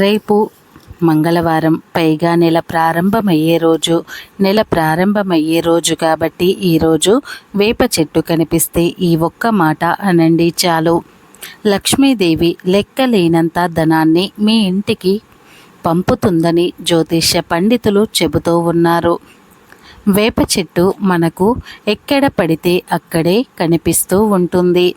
రేపు మంగళవారం పైగా నెల ప్రారంభమయ్యే రోజు నెల ప్రారంభమయ్యే రోజు కాబట్టి ఈరోజు వేప చెట్టు కనిపిస్తే ఈ ఒక్క మాట అనండి చాలు. లక్ష్మీదేవి లెక్కలేనంత ధనాన్ని మీ ఇంటికి పంపుతుందని జ్యోతిష్య పండితులు చెబుతూ ఉన్నారు. వేప చెట్టు మనకు ఎక్కడ పడితే అక్కడే కనిపిస్తూ ఉంటుంది.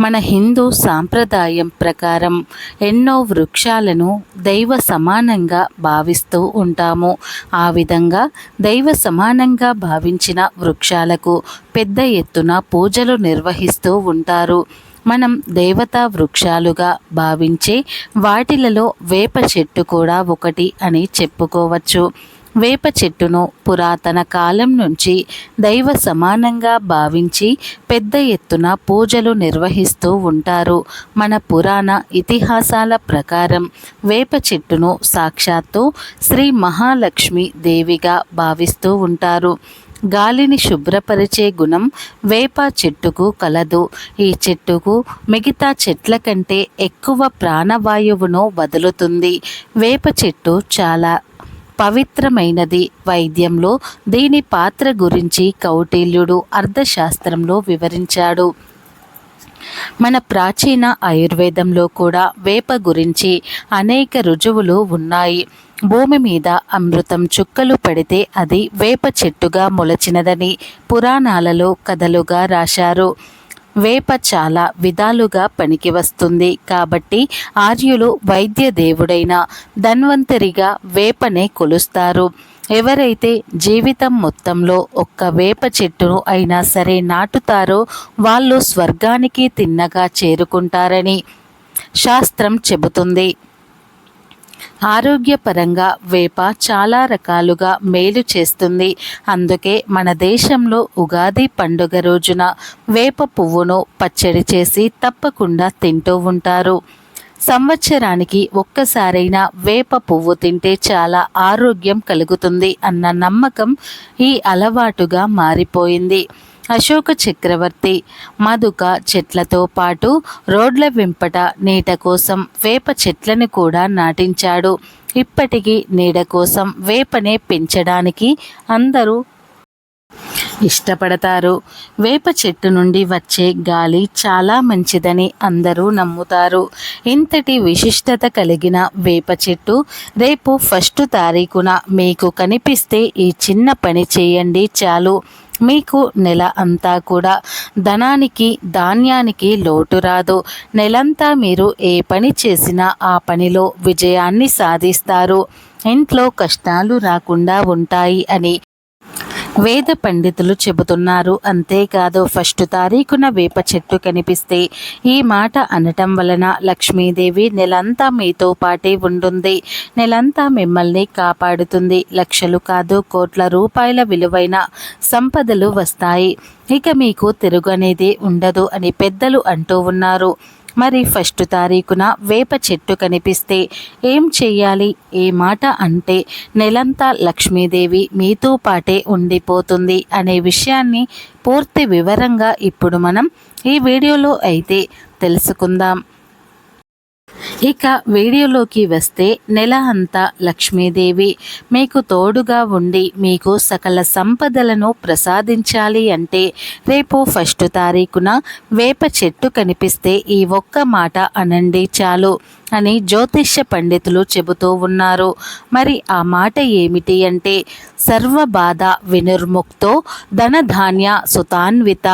మన హిందూ సాంప్రదాయం ప్రకారం ఎన్నో వృక్షాలను దైవ సమానంగా భావిస్తూ ఉంటాము. ఆ విధంగా దైవ సమానంగా భావించిన వృక్షాలకు పెద్ద ఎత్తున పూజలు నిర్వహిస్తూ ఉంటారు. మనం దేవతా వృక్షాలుగా భావించే వాటిలలో వేప చెట్టు కూడా ఒకటి అని చెప్పుకోవచ్చు. వేప చెట్టును పురాతన కాలం నుంచి దైవ సమానంగా భావించి పెద్ద ఎత్తున పూజలు నిర్వహిస్తూ ఉంటారు. మన పురాణ ఇతిహాసాల ప్రకారం వేప చెట్టును సాక్షాత్తు శ్రీ మహాలక్ష్మి దేవిగా భావిస్తూ ఉంటారు. గాలిని శుభ్రపరిచే గుణం వేప చెట్టుకు కలదు. ఈ చెట్టుకు మిగతా చెట్ల కంటే ఎక్కువ ప్రాణవాయువును వదులుతుంది. వేప చెట్టు చాలా పవిత్రమైనది. వైద్యంలో దీని పాత్ర గురించి కౌటిల్యుడు అర్థశాస్త్రంలో వివరించాడు. మన ప్రాచీన ఆయుర్వేదంలో కూడా వేప గురించి అనేక రుజువులు ఉన్నాయి. భూమి మీద అమృతం చుక్కలు పడితే అది వేప చెట్టుగా మొలచినదని పురాణాలలో కథలుగా రాశారు. వేప చాలా విధాలుగా పనికి వస్తుంది. కాబట్టి ఆర్యులు వైద్య దేవుడైన ధన్వంతరిగా వేపనే కొలుస్తారు. ఎవరైతే జీవితం మొత్తంలో ఒక్క వేప చెట్టును అయినా సరే నాటుతారో వాళ్ళు స్వర్గానికి తిన్నగా చేరుకుంటారని శాస్త్రం చెబుతుంది. ఆరోగ్యపరంగా వేప చాలా రకాలుగా మేలు చేస్తుంది. అందుకే మన దేశంలో ఉగాది పండుగ రోజున వేప పువ్వును పచ్చడి చేసి తప్పకుండా తింటూ ఉంటారు. సంవత్సరానికి ఒక్కసారైనా వేప పువ్వు తింటే చాలా ఆరోగ్యం కలుగుతుంది అన్న నమ్మకం ఈ అలవాటుగా మారిపోయింది. అశోక చక్రవర్తి మధుక చెట్లతో పాటు రోడ్ల వెంపట నీట కోసం వేప చెట్లను కూడా నాటించాడు. ఇప్పటికీ నీడ కోసం వేపనే పెంచడానికి అందరూ ఇష్టపడతారు. వేప చెట్టు నుండి వచ్చే గాలి చాలా మంచిదని అందరూ నమ్ముతారు. ఇంతటి విశిష్టత కలిగిన వేప చెట్టు రేపు ఫస్ట్ తారీఖున మీకు కనిపిస్తే ఈ చిన్న పని చేయండి చాలు. మీకు నెల అంతా కూడా ధనానికి ధాన్యానికి లోటు రాదు. నెలంతా మీరు ఏ పని చేసినా ఆ పనిలో విజయాన్ని సాధిస్తారు. ఇంట్లో కష్టాలు రాకుండా ఉంటాయి అని వేద పండితులు చెబుతున్నారు. అంతేకాదు ఫస్ట్ తారీఖున వేప చెట్టు కనిపిస్తే ఈ మాట అనటం వలన లక్ష్మీదేవి నెలంతా మీతో పాటే ఉంటుంది నెలంతా మిమ్మల్ని కాపాడుతుంది. లక్షలు కాదు కోట్ల రూపాయల విలువైన సంపదలు వస్తాయి. ఇక మీకు తిరుగు అనేది ఉండదు అని పెద్దలు అంటూ ఉన్నారు. మరి ఫస్ట్ తారీఖున వేప చెట్టు కనిపిస్తే ఏం చెయ్యాలి? ఏ మాట అంటే నెలంతా లక్ష్మీదేవి మీతో పాటే ఉండిపోతుంది అనే విషయాన్ని పూర్తి వివరంగా ఇప్పుడు మనం ఈ వీడియోలో అయితే తెలుసుకుందాం. ఇక వీడియోలోకి వస్తే నెల అంతా లక్ష్మీదేవి మీకు తోడుగా ఉండి మీకు సకల సంపదలను ప్రసాదించాలి అంటే రేపు ఫస్ట్ తారీఖున వేప చెట్టు కనిపిస్తే ఈ ఒక్క మాట అనండి చాలు అని జ్యోతిష్య పండితులు చెబుతూ ఉన్నారు. మరి ఆ మాట ఏమిటి అంటే సర్వ బాధ వినుర్ముక్తో ధనధాన్య సుతాన్విత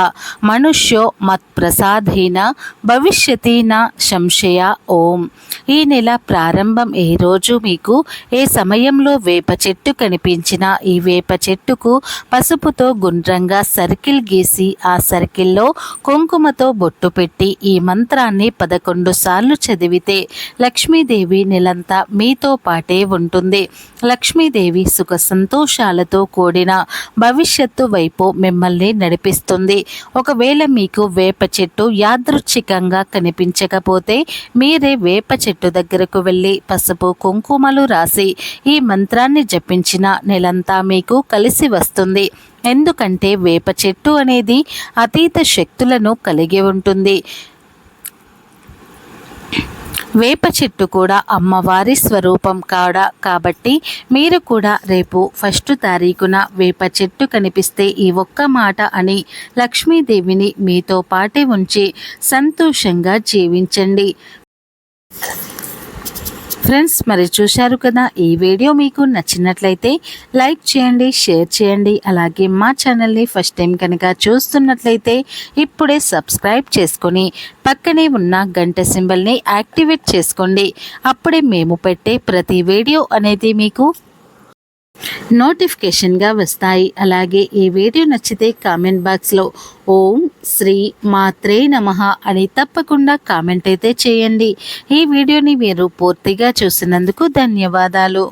మనుష్యో మత్ప్రసాధీన భవిష్యతీన సంశయ ఓం ఈ నెల ప్రారంభం ఏ రోజు మీకు? ఏ సమయంలో వేప చెట్టు కనిపించిన ఈ వేప చెట్టుకు పసుపుతో గుండ్రంగా సర్కిల్ గీసి ఆ సర్కిల్లో కుంకుమతో బొట్టు పెట్టి ఈ మంత్రాన్ని పదకొండు సార్లు చదివితే లక్ష్మీదేవి నెలంతా మీతో పాటే ఉంటుంది. లక్ష్మీదేవి సుఖ సంతోషాలతో కూడిన భవిష్యత్తు వైపు మిమ్మల్ని నడిపిస్తుంది. ఒకవేళ మీకు వేప చెట్టు యాదృచ్ఛికంగా కనిపించకపోతే మీరే వేప చెట్టు దగ్గరకు వెళ్ళి పసుపు కుంకుమలు రాసి ఈ మంత్రాన్ని జపించిన నెలంతా మీకు కలిసి వస్తుంది. ఎందుకంటే వేప చెట్టు అనేది అతీత శక్తులను కలిగి ఉంటుంది. వేప చెట్టు కూడా అమ్మవారి స్వరూపం కాడా? కాబట్టి మీరు కూడా రేపు ఫస్ట్ తారీఖున వేప చెట్టు కనిపిస్తే ఈ ఒక్క మాట అని లక్ష్మీదేవిని మీతో పాటే ఉంచి సంతోషంగా జీవించండి. ఫ్రెండ్స్ మరి చూశారు కదా ఈ వీడియో మీకు నచ్చినట్లయితే లైక్ చేయండి షేర్ చేయండి. అలాగే మా ఛానల్ని ఫస్ట్ టైం కనుక చూస్తున్నట్లయితే ఇప్పుడే సబ్స్క్రైబ్ చేసుకొని పక్కనే ఉన్న గంట సింబల్ని యాక్టివేట్ చేసుకోండి. అప్పుడే మేము పెట్టే ప్రతి వీడియో అనేది మీకు నోటిఫికేషన్గా వస్తాయి. అలాగే ఈ వీడియో నచ్చితే కామెంట్ బాక్స్లో ఓం శ్రీ మాత్రే నమ అని తప్పకుండా కామెంట్ అయితే చేయండి. ఈ వీడియోని మీరు పూర్తిగా చూసినందుకు ధన్యవాదాలు.